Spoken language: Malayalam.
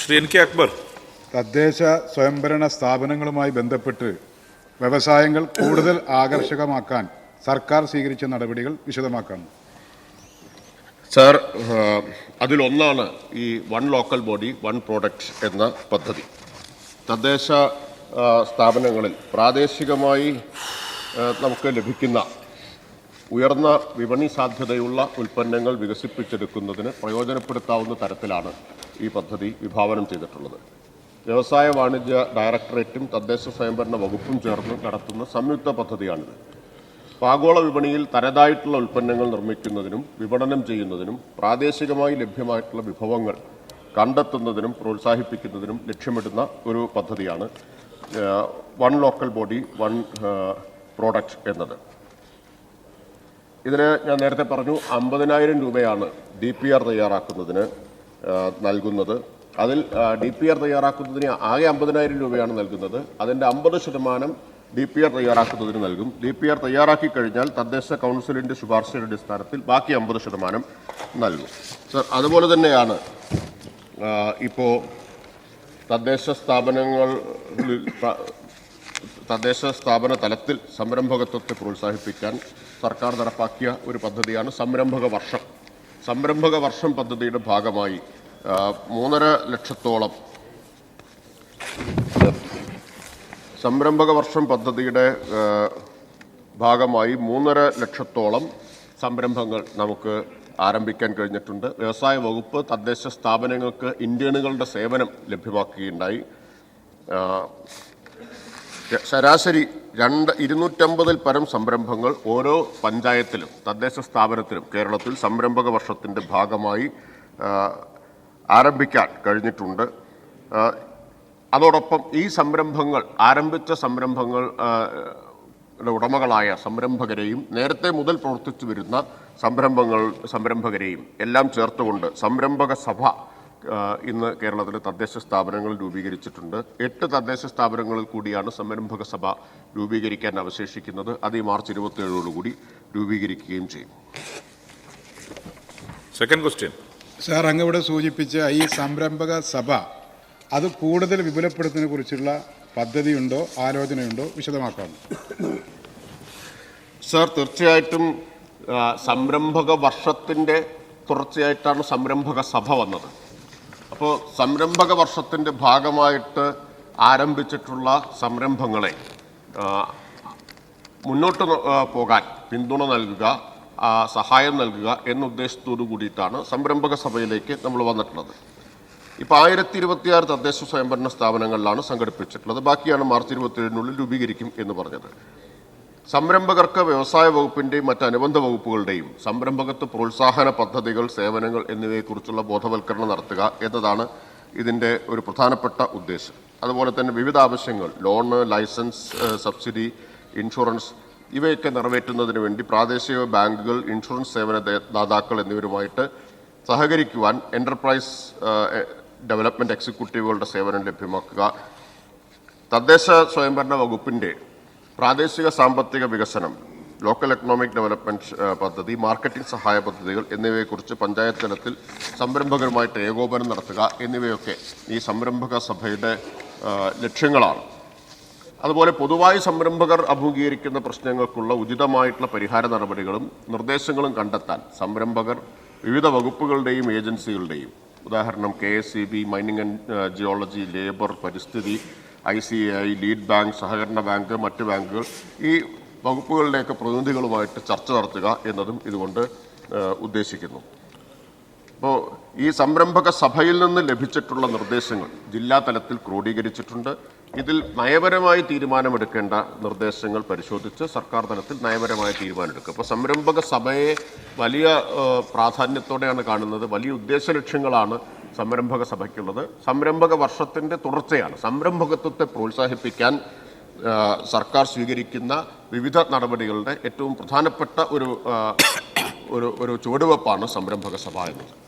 Shri N K Akbar. തദ്ദേശ സ്വയംഭരണ സ്ഥാപനങ്ങളുമായി ബന്ധപ്പെട്ട് വ്യവസായങ്ങൾ കൂടുതൽ ആകർഷകമാക്കാൻ സർക്കാർ സ്വീകരിച്ച നടപടികൾ വിശദമാക്കാം. സാർ അതിലൊന്നാണ് ഈ one local body one product എന്ന പദ്ധതി. തദ്ദേശ സ്ഥാപനങ്ങളിൽ പ്രാദേശികമായി നമുക്ക് ലഭിക്കുന്ന ഉയർന്ന വിപണി സാധ്യതയുള്ള ഉൽപ്പന്നങ്ങൾ വികസിപ്പിച്ചെടുക്കുന്നതിന് പ്രയോജനപ്പെടുത്താവുന്ന തരത്തിലാണ് ഈ പദ്ധതി വിഭാവനം ചെയ്തിട്ടുള്ളത്. വ്യവസായ വാണിജ്യ ഡയറക്ടറേറ്റും തദ്ദേശ സ്വയംഭരണ വകുപ്പും ചേർന്ന് നടത്തുന്ന സംയുക്ത പദ്ധതിയാണിത്. ആഗോള വിപണിയിൽ തനതായിട്ടുള്ള ഉൽപ്പന്നങ്ങൾ നിർമ്മിക്കുന്നതിനും വിപണനം ചെയ്യുന്നതിനും പ്രാദേശികമായി ലഭ്യമായിട്ടുള്ള വിഭവങ്ങൾ കണ്ടെത്തുന്നതിനും പ്രോത്സാഹിപ്പിക്കുന്നതിനും ലക്ഷ്യമിടുന്ന ഒരു പദ്ധതിയാണ് one local body one product എന്നത്. ഇതിന് ഞാൻ നേരത്തെ പറഞ്ഞു അമ്പതിനായിരം രൂപയാണ് ഡി പി ആർ തയ്യാറാക്കുന്നതിന് നൽകുന്നത്. അതിൽ ഡി പി ആർ തയ്യാറാക്കുന്നതിന് ആകെ അമ്പതിനായിരം രൂപയാണ് നൽകുന്നത്. അതിന്റെ അമ്പത് ശതമാനം ഡി പി ആർ തയ്യാറാക്കുന്നതിന് നൽകും. ഡി പി ആർ തയ്യാറാക്കി കഴിഞ്ഞാൽ തദ്ദേശ കൗൺസിലിന്റെ ശുപാർശയുടെ അടിസ്ഥാനത്തിൽ ബാക്കി അമ്പത് ശതമാനം നൽകും. സർ അതുപോലെ തന്നെയാണ് ഇപ്പോൾ തദ്ദേശ സ്ഥാപനങ്ങളിൽ തദ്ദേശ സ്ഥാപന തലത്തിൽ സംരംഭകത്വത്തെ പ്രോത്സാഹിപ്പിക്കാൻ സർക്കാർ നടപ്പാക്കിയ ഒരു പദ്ധതിയാണ് സംരംഭക വർഷം. സംരംഭക വർഷം പദ്ധതിയുടെ ഭാഗമായി മൂന്നര ലക്ഷത്തോളം സംരംഭക വർഷം പദ്ധതിയുടെ ഭാഗമായി മൂന്നര ലക്ഷത്തോളം സംരംഭങ്ങൾ നമുക്ക് ആരംഭിക്കാൻ കഴിഞ്ഞിട്ടുണ്ട്. വ്യവസായ വകുപ്പ് തദ്ദേശ സ്ഥാപനങ്ങൾക്ക് ഇന്ത്യണുകളുടെ സേവനം ലഭ്യമാക്കുകയുണ്ടായി. ശരാശരി രണ്ട് ഇരുന്നൂറ്റമ്പതിൽ പരം സംരംഭങ്ങൾ ഓരോ പഞ്ചായത്തിലും തദ്ദേശ സ്ഥാപനത്തിലും കേരളത്തിൽ സംരംഭക വർഷത്തിന്റെ ഭാഗമായി ആരംഭിക്കാൻ കഴിഞ്ഞിട്ടുണ്ട്. അതോടൊപ്പം ഈ സംരംഭങ്ങൾ ആരംഭിച്ച സംരംഭങ്ങൾ ഉടമകളായ സംരംഭകരെയും നേരത്തെ മുതൽ പ്രവർത്തിച്ചു വരുന്ന സംരംഭങ്ങൾ സംരംഭകരെയും എല്ലാം ചേർത്തുകൊണ്ട് സംരംഭക സഭ ഇന്ന് കേരളത്തിലെ തദ്ദേശ സ്ഥാപനങ്ങൾ രൂപീകരിച്ചിട്ടുണ്ട്. എട്ട് തദ്ദേശ സ്ഥാപനങ്ങളിൽ കൂടിയാണ് സംരംഭക സഭ രൂപീകരിക്കാൻ അവശേഷിക്കുന്നത്. അത് ഈ മാർച്ച് ഇരുപത്തിയേഴോടുകൂടി രൂപീകരിക്കുകയും ചെയ്യും. സെക്കൻഡ് ക്വസ്റ്റ്യൻ സാർ അങ്ങ് ഇവിടെ സൂചിപ്പിച്ച ഈ സംരംഭക സഭ അത് കൂടുതൽ വിപുലപ്പെടുത്തുന്നതിനെ കുറിച്ചുള്ള പദ്ധതിയുണ്ടോ ആലോചനയുണ്ടോ? വിശദമാക്കാം. സാർ തീർച്ചയായിട്ടും സംരംഭക വർഷത്തിന്റെ തുടർച്ചയായിട്ടാണ് സംരംഭക സഭ വന്നത്. അപ്പോൾ സംരംഭക വർഷത്തിന്റെ ഭാഗമായിട്ട് ആരംഭിച്ചിട്ടുള്ള സംരംഭങ്ങളെ മുന്നോട്ട് പോകാൻ പിന്തുണ നൽകുക സഹായം നൽകുക എന്ന ഉദ്ദേശത്തോടു കൂടിയിട്ടാണ് സംരംഭക സഭയിലേക്ക് നമ്മൾ വന്നിട്ടുള്ളത്. ഇപ്പോൾ ആയിരത്തി ഇരുപത്തിയാറ് തദ്ദേശ സ്വയംഭരണ സ്ഥാപനങ്ങളിലാണ് സംഘടിപ്പിച്ചിട്ടുള്ളത്. ബാക്കിയാണ് മാർച്ച് ഇരുപത്തിയേഴിനുള്ളിൽ രൂപീകരിക്കും എന്ന് പറഞ്ഞത്. സംരംഭകർക്ക് വ്യവസായ വകുപ്പിന്റെയും മറ്റ് അനുബന്ധ വകുപ്പുകളുടെയും സംരംഭകത്വ പ്രോത്സാഹന പദ്ധതികൾ സേവനങ്ങൾ എന്നിവയെക്കുറിച്ചുള്ള ബോധവൽക്കരണം നടത്തുക എന്നതാണ് ഇതിന്റെ ഒരു പ്രധാനപ്പെട്ട ഉദ്ദേശം. അതുപോലെ തന്നെ വിവിധ ആവശ്യങ്ങൾ ലോണ് ലൈസൻസ് സബ്സിഡി ഇൻഷുറൻസ് ഇവയൊക്കെ നിറവേറ്റുന്നതിന് വേണ്ടി പ്രാദേശിക ബാങ്കുകൾ ഇൻഷുറൻസ് സേവന ദാതാക്കൾ എന്നിവരുമായിട്ട് സഹകരിക്കുവാൻ എന്റർപ്രൈസ് ഡെവലപ്മെന്റ് എക്സിക്യൂട്ടീവുകളുടെ സേവനം ലഭ്യമാക്കുക. തദ്ദേശ സ്വയംഭരണ വകുപ്പിന്റെ പ്രാദേശിക സാമ്പത്തിക വികസനം ലോക്കൽ എക്കണോമിക് ഡെവലപ്മെന്റ് പദ്ധതി മാർക്കറ്റിംഗ് സഹായ പദ്ധതികൾ എന്നിവയെക്കുറിച്ച് പഞ്ചായത്ത് തലത്തിൽ സംരംഭകരുമായിട്ട് ഏകോപനം നടത്തുക എന്നിവയൊക്കെ ഈ സംരംഭക സഭയുടെ ലക്ഷ്യങ്ങളാണ്. അതുപോലെ പൊതുവായി സംരംഭകർ അഭിമുഖീകരിക്കുന്ന പ്രശ്നങ്ങൾക്കുള്ള ഉചിതമായിട്ടുള്ള പരിഹാര നടപടികളും നിർദ്ദേശങ്ങളും കണ്ടെത്താൻ സംരംഭകർ വിവിധ വകുപ്പുകളുടെയും ഏജൻസികളുടെയും ഉദാഹരണം K S C B mining and geology labour പരിസ്ഥിതി I C I lead bank സഹകരണ ബാങ്ക് മറ്റ് ബാങ്കുകൾ ഈ വകുപ്പുകളുടെയൊക്കെ പ്രതിനിധികളുമായിട്ട് ചർച്ച നടത്തുക എന്നതും ഇതുകൊണ്ട് ഉദ്ദേശിക്കുന്നു. അപ്പോൾ ഈ സംരംഭക സഭയിൽ നിന്ന് ലഭിച്ചിട്ടുള്ള നിർദ്ദേശങ്ങൾ ജില്ലാ തലത്തിൽ ക്രോഡീകരിച്ചിട്ടുണ്ട്. ഇതിൽ നയപരമായി തീരുമാനമെടുക്കേണ്ട നിർദ്ദേശങ്ങൾ പരിശോധിച്ച് സർക്കാർ തലത്തിൽ നയപരമായ തീരുമാനമെടുക്കുക അപ്പോൾ സംരംഭക സഭയെ വലിയ പ്രാധാന്യത്തോടെയാണ് കാണുന്നത്. വലിയ ഉദ്ദേശ ലക്ഷ്യങ്ങളാണ് സംരംഭക സഭയ്ക്കുള്ളത്. സംരംഭക വർഷത്തിന്റെ തുടർച്ചയാണ്. സംരംഭകത്വത്തെ പ്രോത്സാഹിപ്പിക്കാൻ സർക്കാർ സ്വീകരിക്കുന്ന വിവിധ നടപടികളുടെ ഏറ്റവും പ്രധാനപ്പെട്ട ഒരു ഒരു ഒരു ചുവടുവെപ്പാണ് സംരംഭക സഭ എന്നത്.